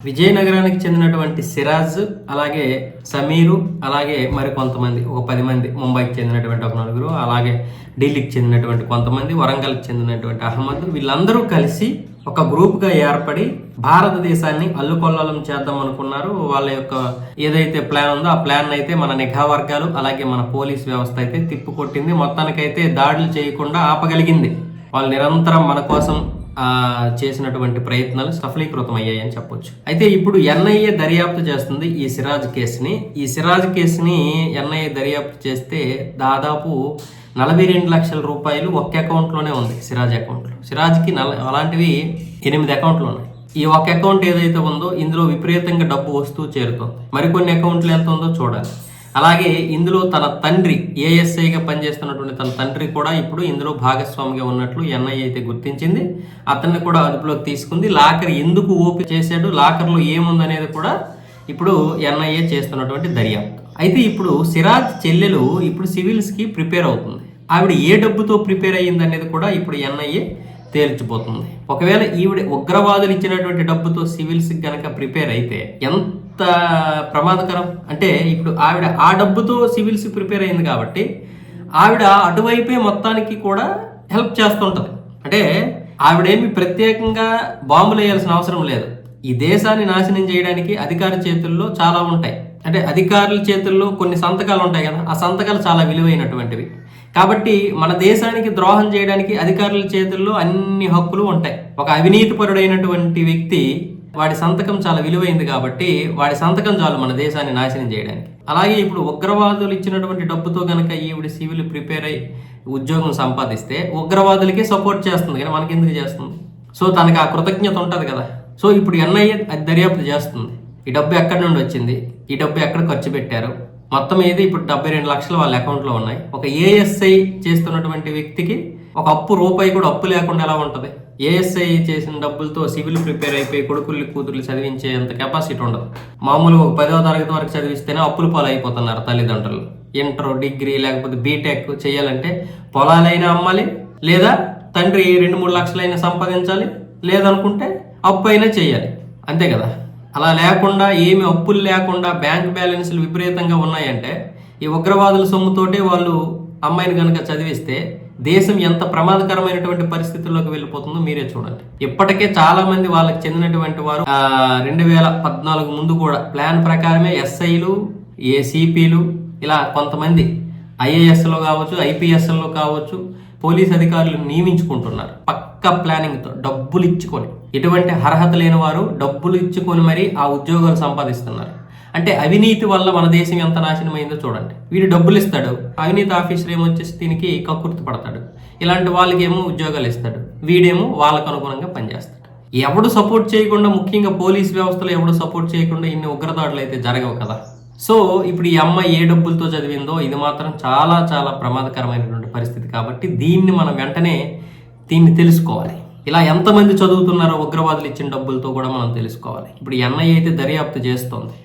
విజయనగరానికి చెందినటువంటి సిరాజ్ అలాగే సమీరు అలాగే మరి కొంతమంది ఒక పది మంది ముంబైకి చెందినటువంటి ఒక నలుగురు అలాగే ఢిల్లీకి చెందినటువంటి కొంతమంది వరంగల్కి చెందినటువంటి అహ్మద్ వీళ్ళందరూ కలిసి ఒక గ్రూప్గా ఏర్పడి భారతదేశాన్ని అల్లుకొల్లాలం చేద్దాం అనుకున్నారు. వాళ్ళ యొక్క ఏదైతే ప్లాన్ ఉందో ఆ ప్లాన్ అయితే మన నిఘా వర్గాలు అలాగే మన పోలీస్ వ్యవస్థ అయితే తిప్పుకొట్టింది మొత్తానికైతే దాడులు చేయకుండా ఆపగలిగింది. వాళ్ళు నిరంతరం మన కోసం చేసినటువంటి ప్రయత్నాలు సఫలీకృతం అయ్యాయని చెప్పొచ్చు. అయితే ఇప్పుడు ఎన్ఐఏ దర్యాప్తు చేస్తుంది ఈ సిరాజ్ కేసుని. ఈ సిరాజ్ కేసుని ఎన్ఐఏ దర్యాప్తు చేస్తే దాదాపు నలభై రెండు లక్షల రూపాయలు ఒక్క అకౌంట్లోనే ఉంది సిరాజ్ అకౌంట్లో. సిరాజ్కి నల అలాంటివి ఎనిమిది అకౌంట్లు ఉన్నాయి. ఈ ఒక అకౌంట్ ఏదైతే ఉందో ఇందులో విపరీతంగా డబ్బు వస్తూ చేరుతుంది. మరికొన్ని అకౌంట్లు ఎంత ఉందో చూడాలి. అలాగే ఇందులో తన తండ్రి ఏఎస్ఐగా పనిచేస్తున్నటువంటి తన తండ్రి కూడా ఇప్పుడు ఇందులో భాగస్వామిగా ఉన్నట్లు ఎన్ఐ అయితే గుర్తించింది. అతన్ని కూడా అదుపులోకి తీసుకుంది. లాకర్ ఎందుకు ఓపెన్ చేశాడు? లాకర్లో ఏముందనేది కూడా ఇప్పుడు ఎన్ఐఏ చేస్తున్నటువంటి దర్యాప్తు. అయితే ఇప్పుడు సిరాజ్ చెల్లెలు ఇప్పుడు సివిల్స్కి ప్రిపేర్ అవుతుంది. ఆవిడ ఏ డబ్బుతో ప్రిపేర్ అయ్యింది అనేది కూడా ఇప్పుడు ఎన్ఐఏ తేల్చిపోతుంది. ఒకవేళ ఈవిడ ఉగ్రవాదులు ఇచ్చినటువంటి డబ్బుతో సివిల్స్ గనక ప్రిపేర్ అయితే ఎంత ప్రమాదకరం? అంటే ఇప్పుడు ఆవిడ ఆ డబ్బుతో సివిల్స్ ప్రిపేర్ అయింది కాబట్టి ఆవిడ అటువైపే మొత్తానికి కూడా హెల్ప్ చేస్తుంటుంది. అంటే ఆవిడేమి ప్రత్యేకంగా బాంబులు వేయాల్సిన అవసరం లేదు. ఈ దేశాన్ని నాశనం చేయడానికి అధికార చేతుల్లో చాలా ఉంటాయి. అంటే అధికారుల చేతుల్లో కొన్ని సంతకాలు ఉంటాయి కదా ఆ సంతకాలు చాలా విలువైనటువంటివి. కాబట్టి మన దేశానికి ద్రోహం చేయడానికి అధికారుల చేతుల్లో అన్ని హక్కులు ఉంటాయి. ఒక అవినీతిపరుడైనటువంటి వ్యక్తి వాడి సంతకం చాలా విలువైంది కాబట్టి వాడి సంతకం చాలు మన దేశాన్ని నాశనం చేయడానికి. అలాగే ఇప్పుడు ఉగ్రవాదులు ఇచ్చినటువంటి డబ్బుతో కనుక ఈవిడ సివిల్ ప్రిపేర్ అయ్యి ఉద్యోగం సంపాదిస్తే ఉగ్రవాదులకే సపోర్ట్ చేస్తుంది కానీ మనకి ఎందుకు చేస్తుంది? సో తనకి ఆ కృతజ్ఞత ఉంటుంది కదా. సో ఇప్పుడు ఎన్ఐఏ దర్యాప్తు చేస్తుంది. ఈ డబ్బు ఎక్కడి నుండి వచ్చింది? ఈ డబ్బు ఎక్కడ ఖర్చు పెట్టారు? మొత్తం ఏది ఇప్పుడు డెబ్బై రెండు లక్షలు వాళ్ళ అకౌంట్లో ఉన్నాయి. ఒక ఏఎస్ఐ చేస్తున్నటువంటి వ్యక్తికి ఒక అప్పు రూపాయి కూడా అప్పు లేకుండా ఎలా ఉంటుంది? ఏఎస్ఐ చేసిన డబ్బులతో సివిల్ ప్రిపేర్ అయిపోయి కొడుకుల్ని కూతుర్లు చదివించే అంత కెపాసిటీ ఉండదు. మామూలుగా ఒక పదో తరగతి వరకు చదివిస్తేనే అప్పులు పాలు అయిపోతున్నారు తల్లిదండ్రులు. ఇంటర్ డిగ్రీ లేకపోతే బీటెక్ చేయాలంటే పొలాలైనా అమ్మాలి లేదా తండ్రి రెండు మూడు లక్షలైనా సంపాదించాలి లేదనుకుంటే అప్పు అయినా చేయాలి. అంతే కదా? అలా లేకుండా ఏమి అప్పులు లేకుండా బ్యాంక్ బ్యాలెన్స్లు విపరీతంగా ఉన్నాయంటే ఈ ఉగ్రవాదుల సొమ్ముతోటే వాళ్ళు అమ్మాయిని కనుక చదివిస్తే దేశం ఎంత ప్రమాదకరమైనటువంటి పరిస్థితుల్లోకి వెళ్ళిపోతుందో మీరే చూడండి. ఇప్పటికే చాలా మంది వాళ్ళకి చెందినటువంటి వారు రెండు వేల పద్నాలుగు ముందు కూడా ప్లాన్ ప్రకారమే ఎస్ఐలు ఏసీపీలు ఇలా కొంతమంది ఐఏఎస్లో కావచ్చు ఐపీఎస్ఎల్లో కావచ్చు పోలీస్ అధికారులు నియమించుకుంటున్నారు. పక్క ప్లానింగ్తో డబ్బులు ఇచ్చుకొని. ఎటువంటి అర్హత లేని వారు డబ్బులు ఇచ్చుకొని మరీ ఆ ఉద్యోగాలు సంపాదిస్తున్నారు. అంటే అవినీతి వల్ల మన దేశం ఎంత నాశనమైందో చూడండి. వీడు డబ్బులు ఇస్తాడు అవినీతి ఆఫీసర్ ఏమొచ్చేసి దీనికి కక్కుర్తి పడతాడు. ఇలాంటి వాళ్ళకి ఏమో ఉద్యోగాలు ఇస్తాడు. వీడేమో వాళ్ళకు అనుగుణంగా పనిచేస్తాడు. ఎవడు సపోర్ట్ చేయకుండా ముఖ్యంగా పోలీస్ వ్యవస్థలో ఎవడు సపోర్ట్ చేయకుండా ఇన్ని ఉగ్రదాడులు అయితే జరగవు కదా. సో ఇప్పుడు ఈ అమ్మాయి ఏ డబ్బులతో చదివిందో ఇది మాత్రం చాలా చాలా ప్రమాదకరమైనటువంటి పరిస్థితి కాబట్టి దీన్ని మనం వెంటనే దీన్ని తెలుసుకోవాలి. ఇలా ఎంతమంది చదువుతున్నారో ఉగ్రవాదులు ఇచ్చిన డబ్బులతో కూడా మనం తెలుసుకోవాలి. ఇప్పుడు ఎన్ఐ అయితే దర్యాప్తు చేస్తోంది.